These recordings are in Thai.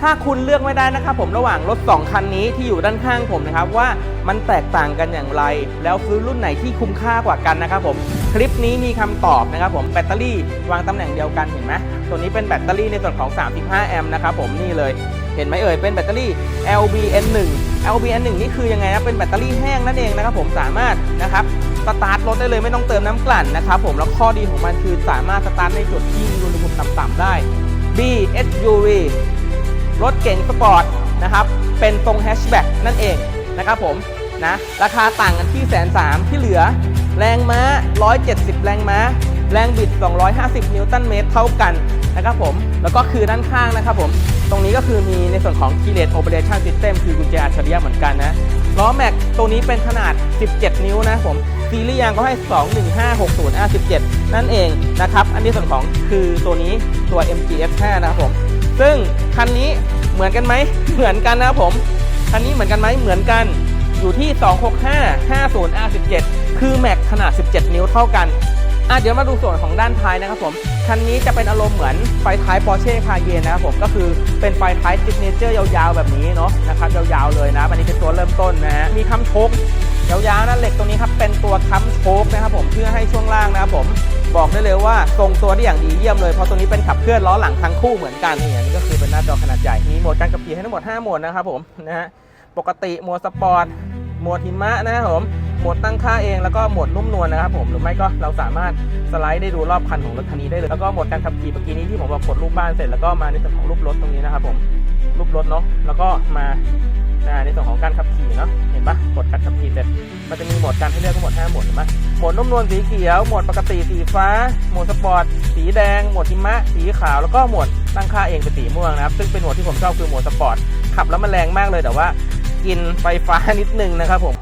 ถ้าคุณเลือกไม่ได้นะครับผมระหว่างรถ 2 คันนี้ที่อยู่ด้านข้างผมนะครับว่ามันแตกต่างกันอย่างไร แล้วซื้อรุ่นไหนที่คุ้มค่ากว่ากันนะครับผมคลิปนี้มีคำตอบนะครับผมแบตเตอรี่วางตำแหน่งเดียวกันเห็นไหมตัวนี้เป็นแบตเตอรี่ในส่วนของ 35 แอมป์นะครับผมนี่เลยเห็นไหมเอ่ยเป็นแบตเตอรี่ LBN1 LBN1 นี่คือยังไงนะเป็นแบตเตอรี่แห้งนั่นเองนะครับผมสามารถนะครับสตาร์ทรถได้เลยไม่ต้องเติมน้ำกลั่นนะครับผมแล้วข้อดีของมันคือสามารถสตาร์ทในจุดที่มีอุณหภูมิต่ำๆได้ BSUV รถเก๋งสปอร์ตนะครับ เป็นทรงแฮชแบ็กนั่นเองนะครับผมนะราคาต่างกันที่แสนสามที่เหลือ แรงม้า 170 แรงม้า แรงบิด 250 นิวตันเมตรเท่ากันนะครับผม แล้วก็คือด้านข้างนะครับผม ตรงนี้ก็คือมีในส่วนของ Keyless Operation System คือกุญแจอัจฉริยะเหมือนกันนะ ล้อแม็กตัวนี้เป็นขนาด 17 นิ้วนะผม ซีรีส์ยางก็ให้ 21560 R17 นั่นเองนะครับ อันนี้ส่วนของคือตัวนี้ตัว MGF5 นะครับผม ซึ่งคันนี้ เหมือนกันไหมเหมือนกันนะครับผมคันนี้เหมือนกันไหมเหมือนกันอยู่ที่ 265 50 R17 คือแม็กขนาด 17 นิ้วเท่ากันอะเดี๋ยวมาดูส่วนของด้านท้ายนะครับผม คันนี้จะเป็นอารมณ์เหมือนไฟท้าย Porsche Cayenne นะครับผม ก็คือเป็นไฟท้าย Signature ยาวๆแบบนี้เนาะนะครับยาวๆเลยนะ อันนี้เป็นตัวเริ่มต้นนะฮะ มีค้ำโชคยาวๆนะเหล็กตรงนี้ครับเป็นตัวค้ำโชคนะครับผมเพื่อให้ช่วงล่างนะครับผม บอกได้เลยว่าทรงตัวได้อย่างดีเยี่ยมเลยเพราะตัวนี้เป็นขับเคลื่อนล้อหลังทั้งคู่เหมือนกันนี่อันนี้ก็คือเป็นหน้าจอขนาดใหญ่มีโหมดการขับขี่ให้ทั้งหมด 5 โหมดนะครับผมนะฮะปกติโหมดสปอร์ตโหมดหิมะนะครับผมโหมดตั้งค่าเองแล้วก็โหมดนุ่มนวลนะครับผมหรือไม่ก็เราสามารถสไลด์ได้ดูรอบคันของรถคันนี้ได้เลยแล้วก็โหมดการขับขี่เมื่อกี้นี้ที่ผมบอกกดรูปบ้านเสร็จแล้วก็มาในส่วนของรูปรถตรงนี้นะครับผมรูปรถเนาะแล้วก็มาอ่า ในส่วนของการขับขี่เนาะเห็นปะกดการขับขี่เสร็จมันจะมีโหมดการให้เลือกทั้งหมด5โหมดเห็นปะโหมดนุ่มนวลสีเขียวโหมดปกติสีฟ้าโหมดสปอร์ตสีแดงโหมดหิมะสีขาวแล้วก็โหมดตั้งค่าเองเป็นสีม่วงนะครับซึ่งเป็นโหมดที่ผมชอบคือโหมดสปอร์ตขับแล้วมันแรงมากเลยแต่ว่า กินไฟฟ้านิดนึงนะครับผม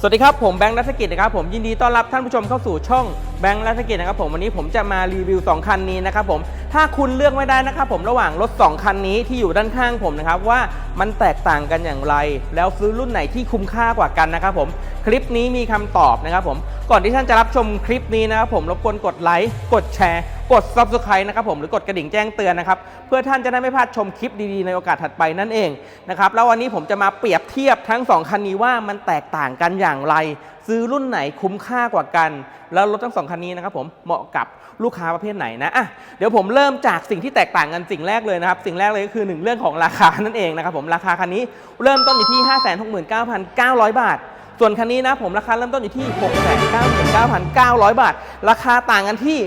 สวัสดีครับผมแบงค์รัฐกิจนะครับผมยินดีต้อนรับท่านผู้ชมเข้าสู่ช่อง บงค์รัฐกิจนะครับผมวันนี้ผมจะมารีวิว 2 คันนี้นะครับผมถ้าคุณเลือกไม่ได้นะครับผมระหว่างรถ 2 คันนี้ที่อยู่ด้านข้างผมนะครับว่ามันแตกต่างกันอย่างไร แล้วซื้อรุ่นไหนที่คุ้มค่ากว่ากันนะครับผมคลิปนี้มีคำตอบนะครับผมก่อนที่ท่านจะรับชมคลิปนี้นะครับผมรบกวนกดไลค์กดแชร์กด subscribe นะครับผมหรือกดกระดิ่งแจ้งเตือนนะครับเพื่อท่านจะได้ไม่พลาดชมคลิปดีๆในโอกาสถัดไปนั่นเองนะครับแล้ววันนี้ผมจะมาเปรียบเทียบทั้ง 2 คันนี้ว่ามันแตกต่างกันอย่างไร ซื้อรุ่นไหนคุ้มค่ากว่ากัน แล้วรถทั้งสองคันนี้นะครับผมเหมาะกับลูกค้าประเภทไหนนะอะเดี๋ยวผมเริ่มจากสิ่งที่แตกต่างกันสิ่งแรกเลยนะครับสิ่งแรกเลยก็คือหนึ่งเรื่องของราคานั่นเองนะครับผมราคาคันนี้เริ่มต้นอยู่ที่ 569,900 บาท ส่วนคันนี้นะผมราคาเริ่มต้นอยู่ที่ 699,900 บาท ราคาต่างกันที่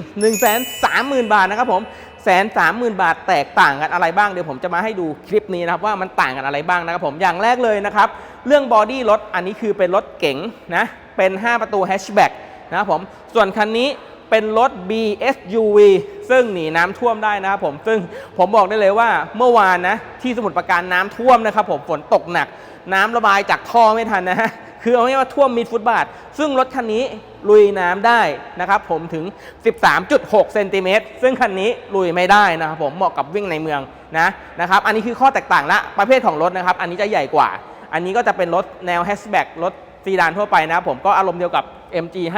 130,000 บาทนะครับผมแสนสามหมื่นบาทแตกต่างกันอะไรบ้างเดี๋ยวผมจะมาให้ดูคลิปนี้นะครับว่ามันต่างกันอะไรบ้างนะครับผมอย่างแรกเลยนะครับเรื่องบอดี้รถอันนี้คือเป็นรถเก๋งนะเป็น 5 ประตูแฮชแบ็กนะครับผมส่วนคันนี้เป็นรถ BSUV ซึ่งหนีน้ำท่วมได้นะครับผมซึ่งผมบอกได้เลยว่าเมื่อวานนะที่สมุทรปราการน้ำท่วมนะครับผมฝนตกหนัก น้ำระบายจากท่อไม่ทันนะฮะ คือเอาง่ายว่าท่วมมิดฟุตบาท ซึ่งรถคันนี้ลุยน้ำได้นะครับผมถึง 13.6เซนติเมตรซึ่งคันนี้ลุยไม่ได้นะครับผมเหมาะกับวิ่งในเมืองนะนะครับอันนี้คือข้อแตกต่างละประเภทของรถนะครับ อันนี้จะใหญ่กว่า อันนี้ก็จะเป็นรถแนวแฮชแบ็กรถซีดานทั่วไปนะครับผมก็อารมณ์เดียวกับ MG5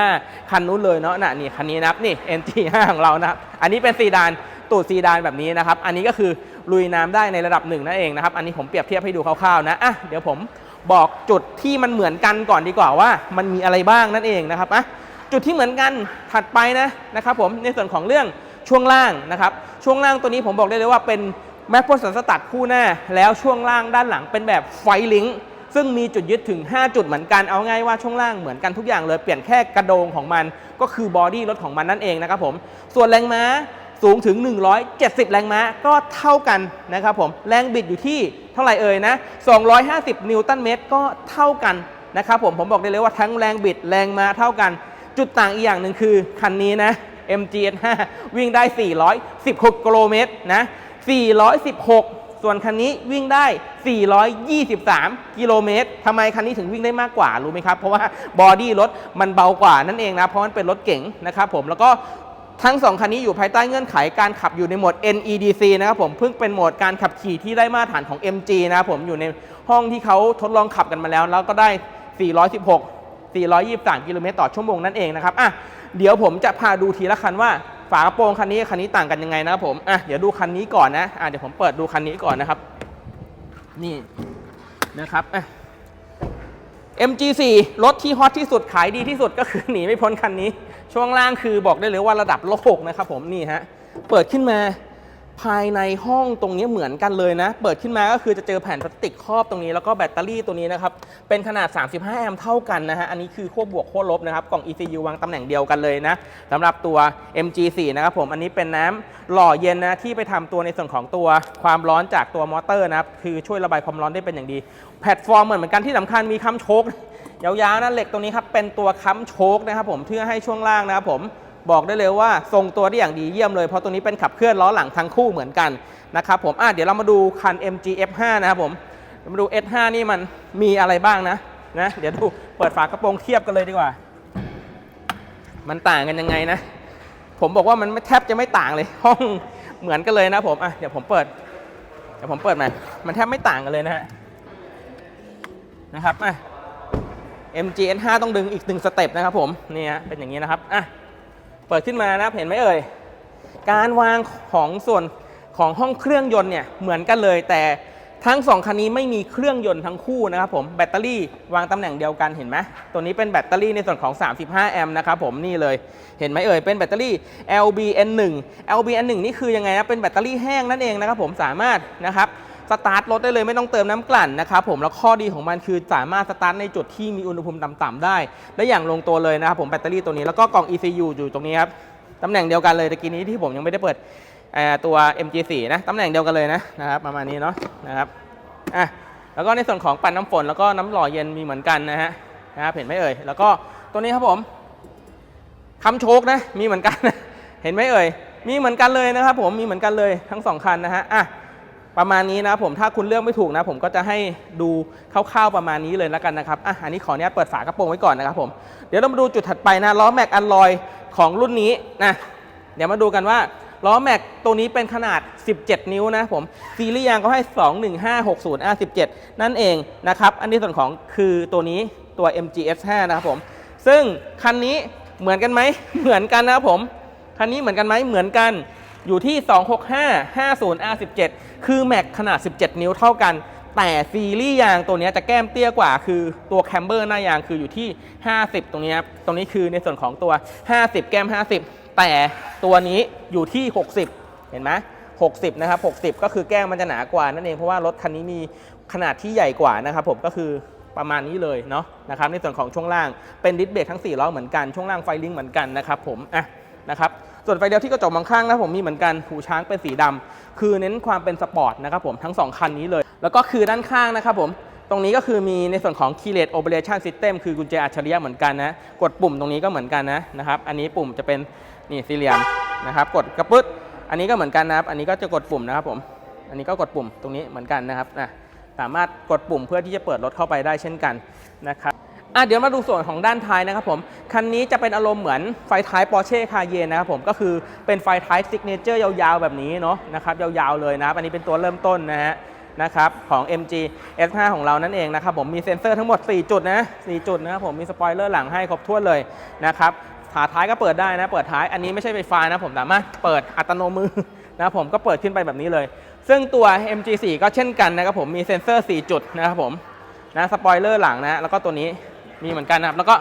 คันนู้นเลยเนาะน่ะนี่คันนี้นะครับนี่ MG5 ของเรานะครับอันนี้เป็นซีดานตูดซีดานแบบนี้นะครับ อันนี้ก็คือลุยน้ำได้ในระดับหนึ่งนั่นเองนะครับ อันนี้ผมเปรียบเทียบให้ดูคร่าวๆนะอะเดี๋ยวผม บอกจุดที่มันเหมือนกันก่อนดีกว่าว่า มันมีอะไรบ้างนั่นเองนะครับอะจุดที่เหมือนกันถัดไปนะนะครับผมในส่วนของเรื่องช่วงล่างนะครับ ช่วงล่างตัวนี้ผมบอกได้เลยว่าเป็นแม็กโพสันสตัดคู่หน้า แล้วช่วงล่างด้านหลังเป็นแบบไฟลิงซึ่งมีจุดยึดถึง 5 จุดเหมือนกันเอาง่ายว่าช่วงล่างเหมือนกันทุกอย่างเลย เปลี่ยนแค่กระโดงของมันก็คือบอดี้รถของมันนั่นเองนะครับผมส่วนแรงม้าสูงถึง 170 แรงม้าก็เท่ากันนะครับผมแรงบิดอยู่ที่ ท่าไหร่เอ่ยนะ 250 นิวตันเมตรก็เท่ากันนะครับผมผมบอกได้เลยว่าทั้งแรงบิดแรงมาเท่ากัน จุดต่างอีกอย่างหนึ่งคือ คันนี้นะ MG5 วิ่งได้ 416 กิโลเมตรนะ 416 ส่วนคันนี้วิ่งได้ 423 กิโลเมตรทำไมคันนี้ถึงวิ่งได้มากกว่ารู้ไหมครับ เพราะว่าบอดี้รถมันเบากว่านั่นเองนะ เพราะมันเป็นรถเก๋งนะครับผม แล้วก็ ทั้ง 2 คันนี้อยู่ภายใต้เงื่อนไขการขับอยู่ในโหมด NEDC นะครับผมเพิ่งเป็นโหมดการขับขี่ที่ได้มาตรฐานของ MG นะครับผมอยู่ในห้องที่เขาทดลองขับกันมาแล้ว แล้วก็ได้ 416 423 กิโลเมตรต่อชั่วโมงนั่นเองนะครับอะเดี๋ยวผมจะพาดูทีละคันว่าฝากระโปรงคันนี้คันนี้ต่างกันยังไงนะครับผมอะเดี๋ยวดูคันนี้ก่อนนะอะเดี๋ยวผมเปิดดูคันนี้ก่อนนะครับ นี่นะครับอะ MG4 รถที่ฮอตที่สุดขายดีที่สุดก็คือหนีไม่พ้นคันนี้ ช่วงล่างคือบอกได้เลยว่าระดับโลกนะครับผมนี่ฮะเปิดขึ้นมา ภายในห้องตรงนี้เหมือนกันเลยนะ เปิดขึ้นมาก็คือจะเจอแผ่นพลาสติกครอบตรงนี้ แล้วก็แบตเตอรี่ตัวนี้นะครับ เป็นขนาด 35 แอมป์เท่ากันนะฮะ อันนี้คือขั้วบวกขั้วลบนะครับ กล่อง ECU วางตำแหน่งเดียวกันเลยนะสำหรับตัว MG4 นะครับผม อันนี้เป็นน้ำหล่อเย็นนะที่ไปทำตัวในส่วนของตัวความร้อนจากตัวมอเตอร์นะครับ คือช่วยระบายความร้อนได้เป็นอย่างดี แพลตฟอร์มเหมือนกันที่สำคัญมีค้ำโชคยาวๆนะเหล็กตรงนี้ครับเป็นตัวค้ำโชคนะครับผมเพื่อให้ช่วงล่างนะครับผม บอกได้เลยว่าทรงตัวได้อย่างดีเยี่ยมเลย เพราะตัวนี้เป็นขับเคลื่อนล้อหลังทั้งคู่เหมือนกันนะครับผมอะเดี๋ยวเรามาดูคัน MG F5 นะครับผมมาดู S5 นี่มันมีอะไรบ้างนะนะเดี๋ยวดูเปิดฝากระโปรงเทียบกันเลยดีกว่า มันต่างกันยังไงนะ ผมบอกว่ามันแทบจะไม่ต่างเลย ห้องเหมือนกันเลยนะผมอะเดี๋ยวผมเปิดเดี๋ยวผมเปิดใหม่มันแทบไม่ต่างกันเลยนะฮะนะครับอะ MGN5 ต้องดึงอีกหนึ่งสเต็ปนะครับผมนี่ฮะเป็นอย่างนี้นะครับอะ เปิดขึ้นมานะครับเห็นไหมเอ่ย การวางของส่วนของห้องเครื่องยนต์เนี่ยเหมือนกันเลย แต่ทั้งสองคันนี้ไม่มีเครื่องยนต์ทั้งคู่นะครับผมแบตเตอรี่วางตำแหน่งเดียวกันเห็นไหมตัวนี้เป็นแบตเตอรี่ในส่วนของ 35 แอมป์นะครับผมนี่เลยเห็นไหมเอ่ยเป็นแบตเตอรี่ LBN1 LBN1 นี่คือยังไงนะเป็นแบตเตอรี่แห้งนั่นเองนะครับผมสามารถนะครับ สตาร์ทรถได้เลยไม่ต้องเติมน้ำกลั่นนะครับผมแล้วข้อดีของมันคือสามารถสตาร์ทในจุดที่มีอุณหภูมิต่ำๆได้และอย่างลงตัวเลยนะครับผมแบตเตอรี่ตัวนี้แล้วก็กล่อง ECU อยู่ตรงนี้ครับตำแหน่งเดียวกันเลยตะกี้นี้ที่ผมยังไม่ได้เปิดตัว MG4 นะตำแหน่งเดียวกันเลยนะนะครับประมาณนี้เนาะนะครับอะแล้วก็ในส่วนของปั่นน้ำฝนแล้วก็น้ำหล่อเย็นมีเหมือนกันนะฮะนะครับเห็นไหมเอ่ยแล้วก็ตัวนี้ครับผมคำโชคนะมีเหมือนกัน เห็นไหมเอ่ยมีเหมือนกันเลยนะครับผมมีเหมือนกันเลยทั้งสองคันนะฮะอะ ประมาณนี้นะครับผมถ้าคุณเลือกไม่ถูกนะ ผมก็จะให้ดูคร่าวๆประมาณนี้เลยแล้วกันนะครับอะอันนี้ขออนุญาตเปิดฝากระโปรงไว้ก่อนนะครับผมเดี๋ยวเรามาดูจุดถัดไปนะล้อแม็กอันลอยของรุ่นนี้นะเดี๋ยวมาดูกันว่าล้อแม็กตัวนี้เป็นขนาด 17 นิ้วนะผมซีรีส์ยางก็ให้ 21560 R17 นั่นเองนะครับ อันนี้ส่วนของคือตัวนี้ตัว MGS5 นะครับผม ซึ่งคันนี้เหมือนกันไหม เหมือนกันนะครับผม คันนี้เหมือนกันไหมเหมือนกัน อยู่ที่ 265 50 R17 คือแม็กขนาด 17 นิ้วเท่ากัน แต่ซีรีส์ยางตัวนี้จะแก้มเตี้ยกว่า คือตัวแคมเบอร์หน้ายางคืออยู่ที่ 50 ตรงนี้ครับตรงนี้คือในส่วนของตัว 50 แก้ม 50 แต่ตัวนี้อยู่ที่ 60 เห็นไหม60 นะครับ 60 ก็คือแก้มมันจะหนากว่านั่นเอง เพราะว่ารถคันนี้มีขนาดที่ใหญ่กว่านะครับผมก็คือประมาณนี้เลยเนาะนะครับในส่วนของช่วงล่างเป็นดิสเบรกทั้ง4ล้อเหมือนกันช่วงล่างไฟลิงเหมือนกันนะครับผมอะนะครับ ส่วนไฟเดียวที่กระจกมองข้างนะผมมีเหมือนกันหูช้างเป็นสีดำคือเน้นความเป็นสปอร์ตนะครับผมทั้ง 2 คันนี้เลย แล้วก็คือด้านข้างนะครับผมตรงนี้ก็คือมีในส่วนของ Keyless Operation System คือกุญแจอัจฉริยะเหมือนกันนะ กดปุ่มตรงนี้ก็เหมือนกันนะนะครับ อันนี้ปุ่มจะเป็นนี่สี่เหลี่ยมนะครับ กดกระปึ๊ดอันนี้ก็เหมือนกันนะครับ อันนี้ก็จะกดปุ่มนะครับผม อันนี้ก็กดปุ่มตรงนี้เหมือนกันนะครับอะสามารถกดปุ่มเพื่อที่จะเปิดรถเข้าไปได้เช่นกันนะครับ อะเดี๋ยวมาดูส่วนของด้านท้ายนะครับผม คันนี้จะเป็นอารมณ์เหมือนไฟท้าย Porsche Cayenne นะครับผมก็คือเป็นไฟท้าย Signature ยาวๆ แบบนี้เนาะนะครับยาวๆเลยนะครับอันนี้เป็นตัวเริ่มต้นนะฮะนะครับของ MG S5 ของเรานั่นเองนะครับผมมีเซ็นเซอร์ทั้งหมด 4 จุดนะ4จุดนะครับผมมีสปอยเลอร์หลังให้ครบถ้วนเลยนะครับฝาท้ายก็เปิดได้นะ เปิดท้ายอันนี้ไม่ใช่ไฟฟ้านะผมสามารถเปิดอัตโนมือนะผมก็เปิดขึ้นไปแบบนี้เลย ซึ่งตัว MG4 ก็เช่นกันนะครับผมมีเซ็นเซอร์ 4 จุดนะครับผมนะสปอยเลอร์หลังนะแล้วก็ตัวนี้ มีเหมือนกันนะครับ แล้วก็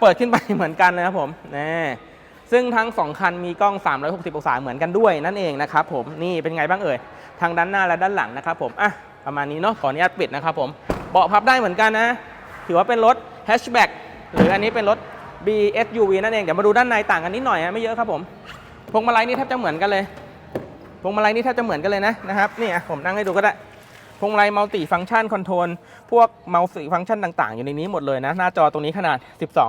เปิดขึ้นไปเหมือนกันนะครับผมนะซึ่งทั้ง 2 คันมีกล้อง 360 องศาเหมือนกันด้วยนั่นเองนะครับผมนี่เป็นไงบ้างเอ่ยทางด้านหน้าและด้านหลังนะครับผมอะประมาณนี้เนาะขออนุญาตปิดนะครับผมเบาะพับได้เหมือนกันนะ ถือว่าเป็นรถแฮชแบ็กหรืออันนี้เป็นรถ BSUV นั่นเอง เดี๋ยวมาดูด้านในต่างกันนิดหน่อยนะไม่เยอะครับผมพวงมาลัยนี่แทบจะเหมือนกันเลยพวงมาลัยนี่แทบจะเหมือนกันเลยนะนะครับนี่อะผมนั่งให้ดูก็ได้ วงมาลัยมัลติฟัง c t ชันคอนโทรลพวกมัลติฟัง c t ชันต่างๆ อยู่ในนี้หมดเลยนะ หน้าจอตรงนี้ขนาด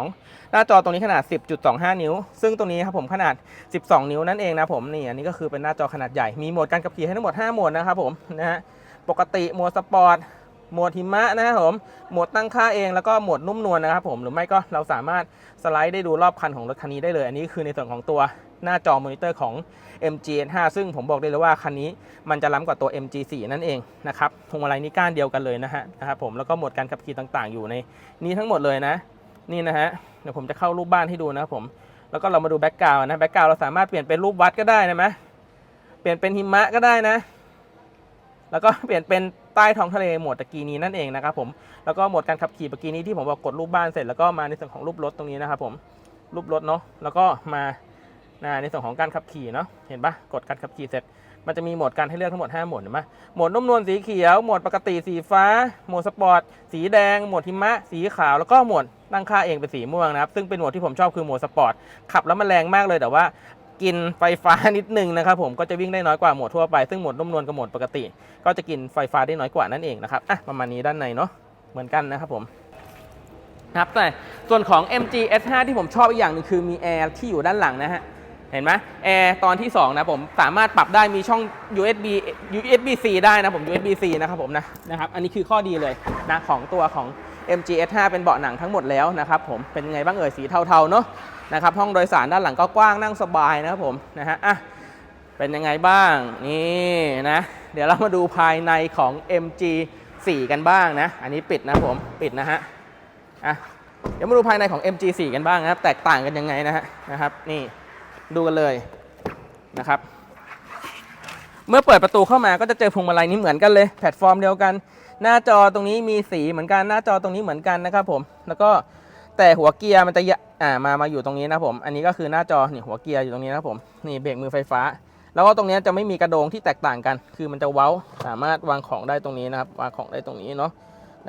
12 หน้าจอตรงนี้ขนาด 10.25 นิ้ว ซึ่งตรงนี้ครับผมขนาด 12 นิ้วนั่นเองนะผมนี่อันนี้ก็คือเป็นหน้าจอขนาดใหญ่มีโหมดการขับขี่ให้ทั้งหมด 5 โหมดนะครับผมนะฮะปกติโหมดสปอร์ตโหมดหิมะนะครับผม โหมดตั้งค่าเองแล้วก็โหมดนุ่มนวลนะครับผม หรือไม่ก็เราสามารถสไลด์ได้ดูรอบคันของรถคันนี้ได้เลย อันนี้คือในส่วนของตัว หน้าจอมอนิเตอร์ของ MGN5 ซึ่งผมบอกได้เลยว่าคันนี้มันจะล้ำกว่าตัว MG4 นั่นเองนะครับพวงมาลัยนี่ก้านเดียวกันเลยนะฮะนะครับผมแล้วก็โหมดการขับขี่ต่างๆ อยู่ในนี้ทั้งหมดเลยนะ นี่นะฮะเดี๋ยวผมจะเข้ารูปบ้านให้ดูนะครับผมแล้วก็เรามาดูแบ็กกราวนะแบ็กกราวเราสามารถเปลี่ยนเป็นรูปวัดก็ได้นะไหมเปลี่ยนเป็นหิมะก็ได้นะ แล้วก็เปลี่ยนเป็นใต้ท้องทะเลโหมดตะกี้นี้นั่นเองนะครับผมแล้วก็โหมดการขับขี่เมื่อกี้นี้ที่ผมบอกกดรูปบ้านเสร็จแล้วก็มาในส่วนของรูปรถตรงนี้นะครับผมรูปรถเนาะแล้วก็มา นะในส่วนของการขับขี่เนาะเห็นปะกดการขับขี่เสร็จ มันจะมีโหมดการให้เลือกทั้งหมด 5 โหมดเห็นไหมโหมดนุ่มนวลสีเขียว โหมดปกติสีฟ้า โหมดสปอร์ตสีแดง โหมดหิมะ สีขาว แล้วก็โหมดตั้งค่าเองเป็นสีม่วงนะครับ ซึ่งเป็นโหมดที่ผมชอบคือโหมดสปอร์ต ขับแล้วมันแรงมากเลยแต่ว่ากินไฟฟ้านิดนึงนะครับผมก็จะวิ่งได้น้อยกว่าโหมดทั่วไป ซึ่งโหมดนุ่มนวลกับโหมดปกติ ก็จะกินไฟฟ้าได้น้อยกว่านั่นเองนะครับอะประมาณนี้ด้านในเนาะเหมือนกันนะครับผมครับแต่ส่วนของ MG S5 ที่ผมชอบอีกอย่างนึงคือมีแอร์ที่อยู่ด้านหลังนะฮะ เห็นไหมแอร์ตอนที่ 2 นะผมสามารถปรับได้มีช่อง USB USB C ได้นะผม USB C นะครับผมนะนะครับอันนี้คือข้อดีเลยนะของตัวของ MG S5 เป็นเบาะหนังทั้งหมดแล้วนะครับผมเป็นไงบ้างเอ่ยสีเทาๆเนาะนะครับห้องโดยสารด้านหลังก็กว้างนั่งสบายนะครับผมนะฮะอะเป็นยังไงบ้างนี่นะเดี๋ยวเรามาดูภายในของ MG 4 กันบ้างนะ อันนี้ปิดนะผมปิดนะฮะอะเดี๋ยวมาดูภายในของ MG 4 กันบ้างนะครับ แตกต่างกันยังไงนะฮะนะครับนี่ ดูกันเลยนะครับ เมื่อเปิดประตูเข้ามาก็จะเจอพวงมาลัยนี้เหมือนกันเลย แพลตฟอร์มเดียวกัน หน้าจอตรงนี้มีสีเหมือนกันหน้าจอตรงนี้เหมือนกันนะครับ ผม แล้วก็แต่หัวเกียร์มันจะอ่ามามาอยู่ตรงนี้นะผม อันนี้ก็คือหน้าจอนี่หัวเกียร์อยู่ตรงนี้นะผมนี่เบรกมือไฟฟ้า แล้วก็ตรงนี้จะไม่มีกระโดงที่แตกต่างกัน คือมันจะเว้าสามารถวางของได้ตรงนี้นะครับ วางของได้ตรงนี้เนาะ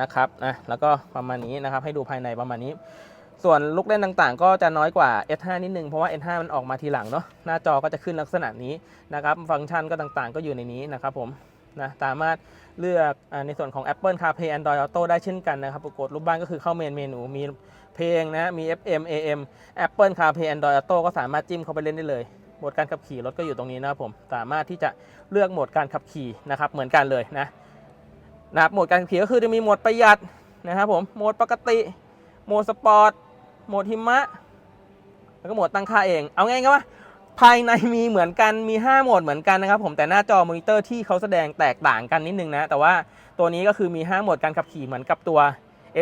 นะครับนะแล้วก็ประมาณนี้นะครับ ให้ดูภายในประมาณนี้ ส่วนลูกเล่นต่างๆ ก็จะน้อยกว่า S5 นิดนึง เพราะว่า S5 มันออกมาทีหลังเนาะหน้าจอก็จะขึ้นลักษณะนี้นะครับฟังก์ชันก็ต่างๆ ก็อยู่ในนี้นะครับผมนะสามารถเลือกอในส่วนของ Apple CarPlay Android Auto ได้เช่นกันนะครับปรากฏรูปบ้านก็คือเข้าเมนเมนูมีเพลงนะมี FM AM Apple CarPlay Android Auto ก็สามารถจิ้มเข้าไปเล่นได้เลยโหมดการขับขี่รถก็อยู่ตรงนี้นะครับผมสามารถที่จะเลือกโหมดการขับขี่นะครับเหมือนกันเลยนะนะครับโหมดการขับขี่ก็คือจะมีโหมดประหยัดนะครับผมโหมดปกติโหมดสปอร์ต โหมดหิมะ แล้วก็โหมดตั้งค่าเอง เอาง่ายๆว่าภายในมีเหมือนกันมี 5 โหมดเหมือนกันนะครับผมแต่หน้าจอมอนิเตอร์ที่เขาแสดงแตกต่างกันนิดนึงนะ แต่ว่าตัวนี้ก็คือมี 5 โหมดการขับขี่เหมือนกับตัว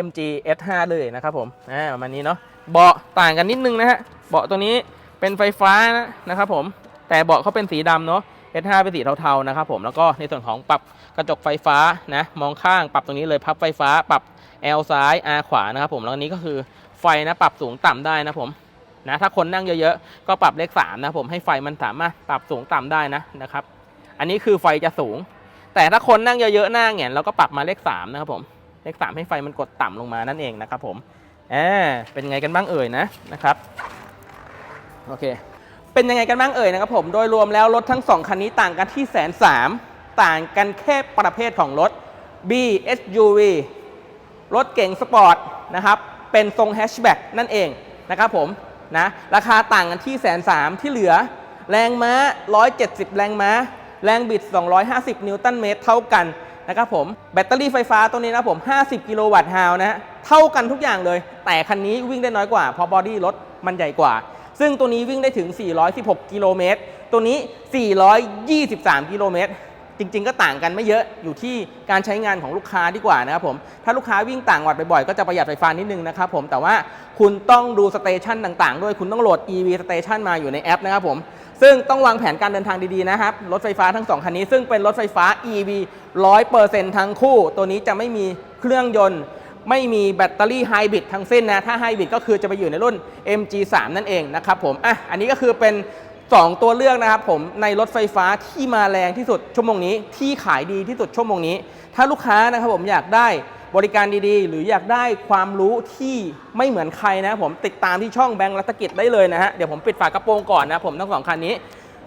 MG S5 เลยนะครับผมอ่าประมาณนี้เนาะเบาะต่างกันนิดนึงนะฮะเบาะตัวนี้เป็นไฟฟ้านะนะครับผมแต่เบาะเขาเป็นสีดำเนาะ S5 เป็นสีเทาๆนะครับผมแล้วก็ในส่วนของปรับกระจกไฟฟ้านะมองข้างปรับตรงนี้เลยพับไฟฟ้า ปรับ L ซ้าย R ขวานะครับผมแล้วนี้ก็คือ ไฟนะปรับสูงต่ำได้นะผมนะถ้าคนนั่งเยอะๆ ก็ปรับเลข3นะผมให้ไฟมันสามารถปรับสูงต่ำได้นะนะครับ อันนี้คือไฟจะสูง แต่ถ้าคนนั่งเยอะๆหน้าแหงนเราก็ปรับมาเลข3นะครับผมเลข3ให้ไฟมันกดต่ำลงมานั่นเองนะครับผมแอมเป็นไงกันบ้างเอ่ยนะนะครับโอเคเป็นยังไงกันบ้างเอ่ยนะครับผมโดยรวมแล้วรถทั้ง 2 คันนี้ต่างกันที่แสนสามต่างกันแค่ประเภทของรถ B SUV รถเก๋งสปอร์ตนะครับ เป็นทรงแฮชแบ็กนั่นเองนะครับผมนะราคาต่างกันที่แสนสามที่เหลือ แรงม้า 170 แรงม้า แรงบิด 250 นิวตันเมตรเท่ากันนะครับผมแบตเตอรี่ไฟฟ้าตัวนี้นะผม 50 กิโลวัตต์ฮาวนะฮะเท่ากันทุกอย่างเลย แต่คันนี้วิ่งได้น้อยกว่าเพราะบอดี้รถมันใหญ่กว่า ซึ่งตัวนี้วิ่งได้ถึง 416 กิโลเมตรตัวนี้ 423 กิโลเมตร จริง ๆ ก็ต่างกันไม่เยอะอยู่ที่การใช้งานของลูกค้าดีกว่านะครับผมถ้าลูกค้าวิ่งต่างหวัดบ่อยๆก็จะประหยัดไฟฟ้านิดนึงนะครับผมแต่ว่าคุณต้องดูสเตชันต่างๆ ด้วยคุณต้องโหลด EV Station มาอยู่ในแอปนะครับผมซึ่งต้องวางแผนการเดินทางดีๆนะครับรถไฟฟ้าทั้ง 2 คันนี้ ซึ่งเป็นรถไฟฟ้า EV 100%ทั้งคู่ ตัวนี้จะไม่มีเครื่องยนต์ ไม่มีแบตเตอรี่ไฮบริดทั้งสิ้นนะ ถ้าไฮบริดก็คือจะไปอยู่ในรุ่น MG3 นั่นเองนะครับผมอะอันนี้ก็คือเป็น 2 ตัวเลือกนะครับผมในรถไฟฟ้าที่มาแรงที่สุดชั่วโมงนี้ ที่ขายดีที่สุดชั่วโมงนี้ ถ้าลูกค้านะครับผมอยากได้บริการดีๆ หรืออยากได้ความรู้ที่ไม่เหมือนใครนะครผมติดตามที่ช่องแบงค์รัตกิจได้เลยนะฮะเดี๋ยวผมปิดฝากระโปรงก่อนนะผมทั้งสองคันนี้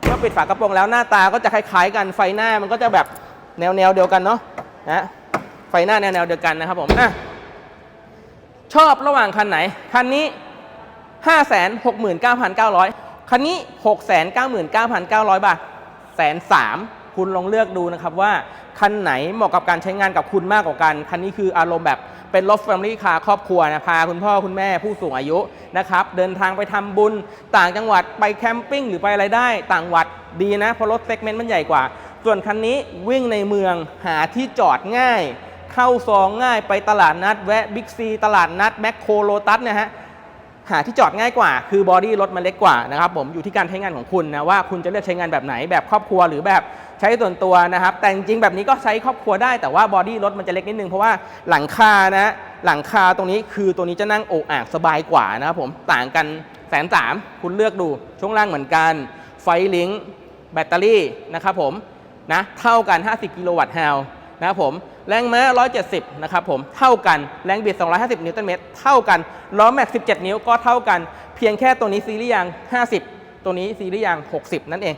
เมื่อปิดฝากระโปรงแล้วหน้าตาก็จะคล้ายๆกันไฟหน้ามันก็จะแบบแนวๆเดียวกันเนาะนะไฟหน้าแนวๆเดียวกันนะครับผมอะชอบระหว่างคันไหน คันนี้ 569,900 คันนี้ 699,900 บาทแสนสามคุณลองเลือกดูนะครับว่า คันไหนเหมาะกับการใช้งานกับคุณมากกว่ากัน คันนี้คืออารมณ์แบบเป็นรถ Family Car ครอบครัวนะพาคุณพ่อคุณแม่ผู้สูงอายุนะครับ เดินทางไปทำบุญ ต่างจังหวัดไปแคมปิ้งหรือไปอะไรได้ ต่างวัดดีนะ เพราะรถเซกเมนต์มันใหญ่กว่า ส่วนคันนี้วิ่งในเมืองหาที่จอดง่าย เข้าซองง่ายไปตลาดนัด แวะบิ๊กซีตลาดนัดแมคโครโลตัสเนี่ยฮะ หาที่จอดง่ายกว่า คือบอดี้รถมันเล็กกว่านะครับผมอยู่ที่การใช้งานของคุณนะว่าคุณจะเลือกใช้งานแบบไหนแบบครอบครัวหรือแบบใช้ส่วนตัวนะครับ แต่จริงๆแบบนี้ก็ใช้ครอบครัวได้แต่ว่าบอดี้รถมันจะเล็กนิดนึงเพราะว่าหลังคานะหลังคาตรงนี้คือตัวนี้จะนั่งโอกอ่างสบายกว่านะครับผมต่างกันแสนสามคุณเลือกดูช่วงล่างเหมือนกัน ไฟลิงแบตเตอรี่นะครับผมนะเท่ากัน 50 กิโลวัตต์ฮาวนะครับผม แรงม้า 170 นะครับผม เท่ากัน แรงบิด 250 นิวตันเมตร เท่ากัน ล้อแม็ก 17 นิ้วก็เท่ากัน เพียงแค่ตัวนี้ซีรีส์ยาง 50 ตัวนี้ซีรีส์ยาง 60 นั่นเอง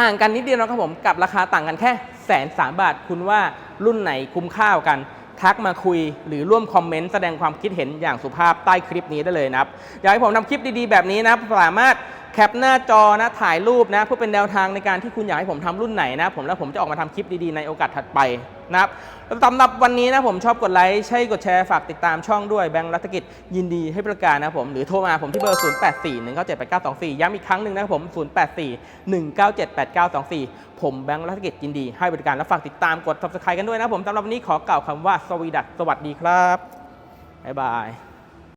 ต่างกันนิดเดียวนะครับผม กับราคาต่างกันแค่แสนสามบาท คุณว่ารุ่นไหนคุ้มค่ากว่ากัน ทักมาคุยหรือร่วมคอมเมนต์แสดงความคิดเห็นอย่างสุภาพใต้คลิปนี้ได้เลยนะครับ อยากให้ผมทำคลิปดีๆแบบนี้นะ สามารถ แคปหน้าจอนะถ่ายรูปนะเพื่อเป็นแนวทางในการที่คุณอยากให้ผมทำรุ่นไหนนะผมแล้วผมจะออกมาทำคลิปดีๆ ในโอกาสถัดไปนะครับสำหรับวันนี้นะผมชอบกดไลค์ใช่กดแชร์ฝากติดตามช่องด้วยแบงค์รัฐกิจยินดีให้บริการนะผม หรือโทรมาผมที่เบอร์ 0841978924 ย้ำอีกครั้งหนึ่งนะครับผม 0841978924 ผมแบงค์รัฐกิจยินดีให้บริการและฝากติดตามกด subscribe กันด้วยนะผมสำหรับวันนี้ขอกล่าวคำว่าสวีดัสสวัสดีครับบ๊ายบาย